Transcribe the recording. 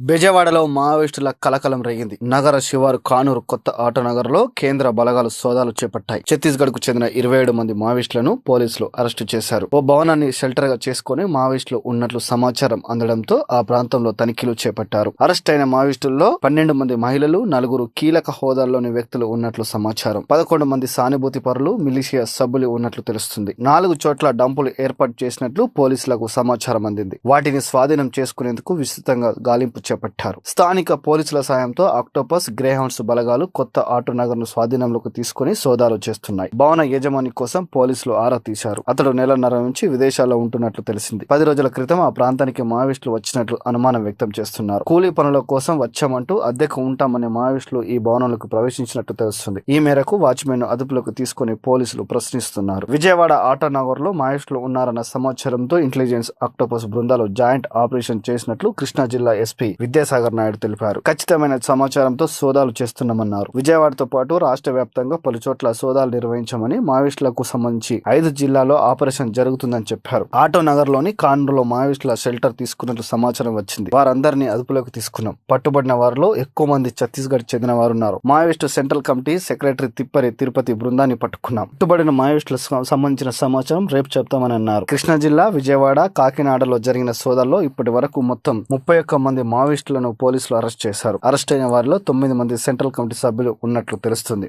బెజవాడలో మావోయిస్టుల కలకలం రేగింది. నగర శివారు కానూరు కొత్త ఆటనగర్లో కేంద్ర బలగాలు సోదాలు చేపట్టాయి. ఛత్తీస్గఢ్కు చెందిన ఇరవై ఏడు మంది మావోయిస్టులను పోలీసులు అరెస్టు చేశారు. ఓ భవనాన్ని షెల్టర్గా చేసుకుని మావోయిస్టులు ఉన్నట్లు సమాచారం అందడంతో ఆ ప్రాంతంలో తనిఖీలు చేపట్టారు. అరెస్ట్ అయిన మావోయిస్టుల్లో పన్నెండు మంది మహిళలు నలుగురు కీలక హోదాల్లోని వ్యక్తులు ఉన్నట్లు సమాచారం. పదకొండు మంది సానుభూతి పరులు మిలిషియా సభ్యులు ఉన్నట్లు తెలుస్తుంది. నాలుగు చోట్ల డంపులు ఏర్పాటు చేసినట్లు పోలీసులకు సమాచారం అందింది. వాటిని స్వాధీనం చేసుకునేందుకు విస్తృతంగా గాలింపు చేపట్టారు. స్థానిక పోలీసుల సాయంతో ఆక్టోపస్ గ్రేహౌండ్స్ బలగాలు కొత్త ఆటో నగర్ను స్వాధీనంలోకి తీసుకుని సోదాలు చేస్తున్నాయి. భవన యజమాని కోసం పోలీసులు ఆరా తీశారు. అతడు నెలన్నర నుంచి విదేశాల్లో ఉంటున్నట్లు తెలిసింది. పది రోజుల క్రితం ఆ ప్రాంతానికి మావోయిస్టులు వచ్చినట్లు అనుమానం వ్యక్తం చేస్తున్నారు. కూలీ పనుల కోసం వచ్చామంటూ అద్దెకు ఉంటామనే మావోయిస్టులు ఈ భవనంలోకి ప్రవేశించినట్టు తెలుస్తుంది. ఈ మేరకు వాచ్మెన్ను అదుపులోకి తీసుకుని పోలీసులు ప్రశ్నిస్తున్నారు. విజయవాడ ఆటో నగర్లో మావోయిస్టులు ఉన్నారన్న సమాచారంతో ఇంటెలిజెన్స్ ఆక్టోపస్ బృందాలు జాయింట్ ఆపరేషన్ చేసినట్లు కృష్ణా జిల్లా ఎస్పీ విద్యాసాగర్ నాయుడు తెలిపారు. ఖచ్చితమైన సమాచారంతో సోదాలు చేస్తున్నామన్నారు. విజయవాడతో పాటు రాష్ట్ర వ్యాప్తంగా పలు చోట్ల సోదాలు నిర్వహించామని మావోయిస్టులకు సంబంధించి ఐదు జిల్లాలో ఆపరేషన్ జరుగుతుందని చెప్పారు. ఆటో నగర్లోని కాన్రులో మావోయిస్టుల షెల్టర్ తీసుకున్నట్లు సమాచారం వచ్చింది. వారందరినీ అదుపులోకి తీసుకున్నాం. పట్టుబడిన వారిలో ఎక్కువ మంది ఛత్తీస్గఢ్ చెందిన వారు ఉన్నారు Maoist central committee secretary Tippari Tirupati బృందాన్ని పట్టుకున్నాం. పట్టుబడిన మావోయిస్టులకు సంబంధించిన సమాచారం రేపు చెప్తామని అన్నారు. కృష్ణా జిల్లా విజయవాడ కాకినాడలో జరిగిన సోదాల్లో ఇప్పటి వరకు మొత్తం ముప్పై ఒక్క మంది మావోయిస్టులను పోలీసులు అరెస్ట్ చేశారు. అరెస్ట్ అయిన వారిలో తొమ్మిది మంది సెంట్రల్ కమిటీ సభ్యులు ఉన్నట్లు తెలుస్తుంది.